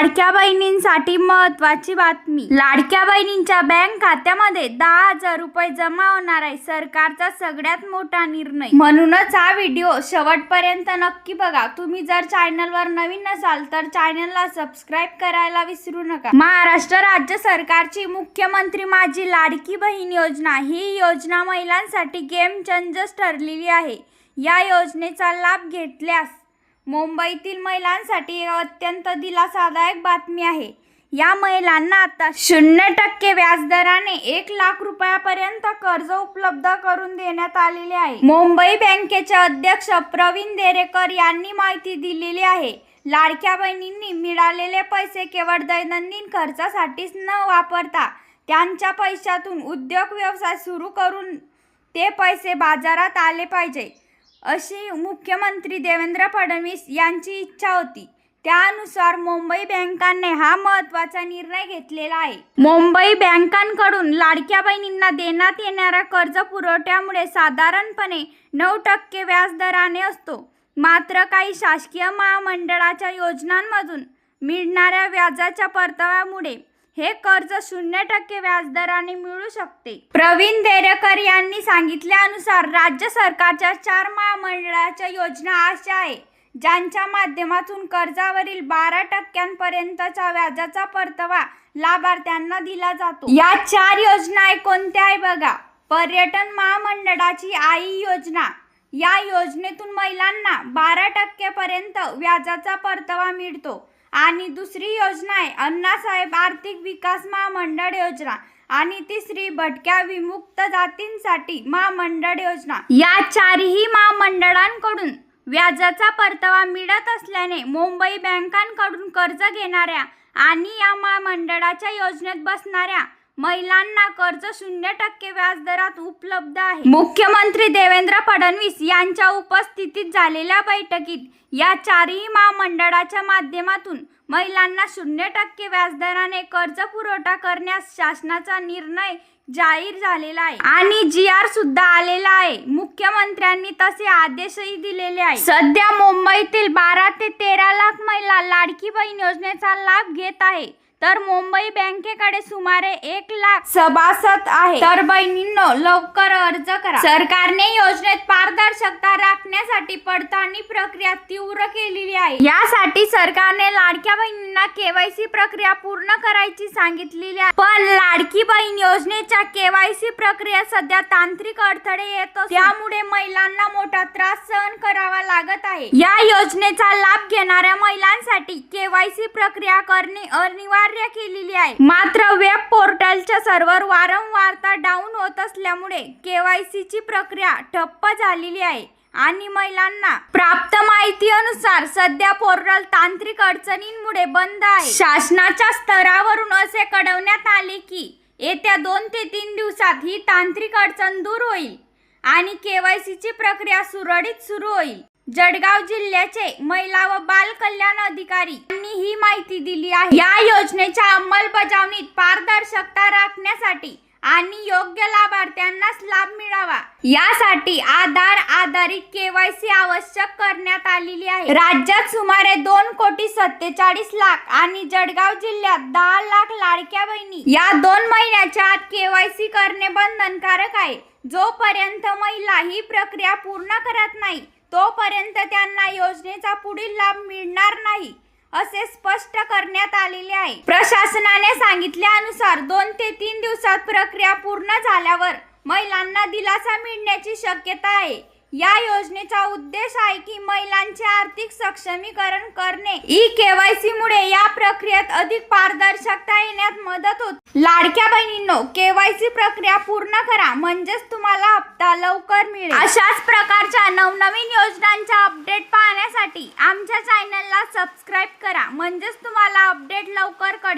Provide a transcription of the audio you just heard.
लाडक्या बहिणींसाठी महत्वाची बातमी. लाडक्या बहिणींच्या बँक खात्यामध्ये दहा हजार रुपये जमा होणार आहे सरकारचा सगळ्यात मोठा निर्णय. म्हणूनच हा व्हिडिओ शेवटपर्यंत नक्की बघा. तुम्ही जर चॅनलवर नवीन नसाल तर चॅनलला सबस्क्राईब करायला विसरू नका. महाराष्ट्र राज्य सरकारची मुख्यमंत्री माझी लाडकी बहीण योजना. ही योजना महिलांसाठी गेम चेंजर्स ठरलेली आहे. या योजनेचा लाभ घेतल्यास मुंबईतील महिलांसाठी एक अत्यंत दिलासादायक बातमी आहे. या महिलांना आता शून्य टक्के व्याजदराने एक लाख रुपयापर्यंत कर्ज उपलब्ध करून देण्यात आलेले आहे. मुंबई बँकेचे अध्यक्ष प्रवीण देरेकर यांनी माहिती दिलेली आहे. लाडक्या बहिणींनी मिळालेले पैसे केवळ दैनंदिन खर्चासाठीच न वापरता त्यांच्या पैशातून उद्योग व्यवसाय सुरू करून ते पैसे बाजारात आले पाहिजे. अशी मुख्यमंत्री देवेंद्र फडणवीस यांची इच्छा होती. त्यानुसार मुंबई बँकांनी हा महत्त्वाचा निर्णय घेतलेला आहे. मुंबई बँकांकडून लाडक्या बहिणींना देण्यात येणाऱ्या कर्ज पुरवठ्यामुळे साधारणपणे नऊ टक्के व्याजदराने असतो. मात्र काही शासकीय महामंडळाच्या योजनांमधून मिळणाऱ्या व्याजाच्या परताव्यामुळे हे कर्ज शून्य टक्के व्याजदराने मिळू शकते. प्रवीण देरेकर यांनी सांगितल्यानुसार राज्य सरकारच्या चार महामंडळाच्या योजना अशा आहे ज्यांच्या माध्यमातून कर्जावरील बारा टक्क्यांपर्यंतच्या व्याजाचा परतावा लाभार्थ्यांना दिला जातो. या चार योजना आहे कोणत्या आहे बघा? पर्यटन महामंडळाची आई योजना. या योजनेतून महिलांना बारा टक्केपर्यंत व्याजाचा परतावा मिळतो. आणि दुसरी योजना आहे अण्णासाहेब आर्थिक विकास महामंडळ योजना आणि तिसरी भटक्या विमुक्त जातींसाठी महामंडळ योजना. या चारही महामंडळांकडून व्याजाचा परतावा मिळत असल्याने मुंबई बँकांकडून कर्ज घेणाऱ्या आणि या महामंडळाच्या योजनेत बसणाऱ्या महिलांना कर्ज शून्य टक्के व्याजदरात उपलब्ध आहे. मुख्यमंत्री देवेंद्र फडणवीस यांच्या उपस्थितीत झालेल्या बैठकीत या चारही महामंडळाच्या माध्यमातून महिलांना शून्य टक्के व्याजदराने कर्ज पुरवठा करण्यास शासनाचा निर्णय जाहीर झालेला आहे. आणि जी आर सुद्धा आलेला आहे. मुख्यमंत्र्यांनी तसे आदेशही दिलेले आहे सध्या मुंबईतील बारा ते तेरा लाख महिला लाडकी बहीण योजनेचा लाभ घेत आहे. तर मुंबई बँकेकडे सुमारे एक लाख सभासद आहे. तर बहिणींनो लवकर अर्ज करा. सरकारने योजनेत पारदर्शकता राखण्यासाठी पडताळणी प्रक्रिया तीव्र केलेली आहे. यासाठी सरकारने लाडक्या बहिणींना केवायसी प्रक्रिया पूर्ण करायची सांगितलेली आहे. पण लाडकी बहीण योजनेच्या केवायसी प्रक्रिया सध्या तांत्रिक अडथळे येत त्यामुळे महिलांना मोठा त्रास सहन करावा लागत आहे. या योजनेचा लाभ घेणाऱ्या महिलांसाठी केवायसी प्रक्रिया करणे अनिवार्य केलेली आहे. मात्र वेब पोर्टलच्या सर्व्हर वारंवारता डाऊन होत असल्यामुळे केवायसी ची प्रक्रिया ठप्प झालेली आहे. आणि महिलांना प्राप्त माहिती अनुसार सध्या पोर्टल तांत्रिक अडचणींमुळे बंद आहे. शासनाच्या स्तरावरून असे कळवण्यात आले की येत्या दोन ते तीन दिवसात ही तांत्रिक अडचण दूर होईल आणि केवायसीची प्रक्रिया सुरळीत सुरू होईल. जळगाव जिल्ह्याचे महिला व बाल कल्याण अधिकारी यांनी ही माहिती दिली आहे. या योजनेच्या अंमलबजावणीत पारदर्शकता राखण्यासाठी आणि योग्य लाभार्थ्यांनाच लाभ मिळावा यासाठी आधार आधारित केवायसी आवश्यक करण्यात आलेली आहे. राज्यात सुमारे दोन कोटी सत्तेचाळीस लाख आणि जळगाव जिल्ह्यात दहा लाख लाडक्या बहिणी. या दोन महिन्याच्या आत केवायसी करणे बंधनकारक आहे. जोपर्यंत महिला ही प्रक्रिया पूर्ण करत नाही तोपर्यंत त्यांना योजनेचा पुढील लाभ मिळणार नाही असे स्पष्ट करण्यात आलेले आहे. प्रशासनाने सांगितल्यानुसार दोन ते तीन दिवसात प्रक्रिया पूर्ण झाल्यावर महिलांना दिलासा मिळण्याची शक्यता आहे. या योजनेचा उद्देश आहे की महिलांचे आर्थिक सक्षमीकरण करणे. ई केवायसी मुळे या प्रक्रियेत अधिक पारदर्शकता येण्यात मदत होते. लाडक्या बहिणींनो केवायसी प्रक्रिया पूर्ण करा. म्हणजेच तुम्हाला हप्ता लवकर मिळेल. अशाच प्रकारच्या नवनवीन योजनांच्या अपडेट पाहण्यासाठी आमच्या चॅनलला सबस्क्राईब करा. म्हणजेच तुम्हाला अपडेट लवकर कळेल.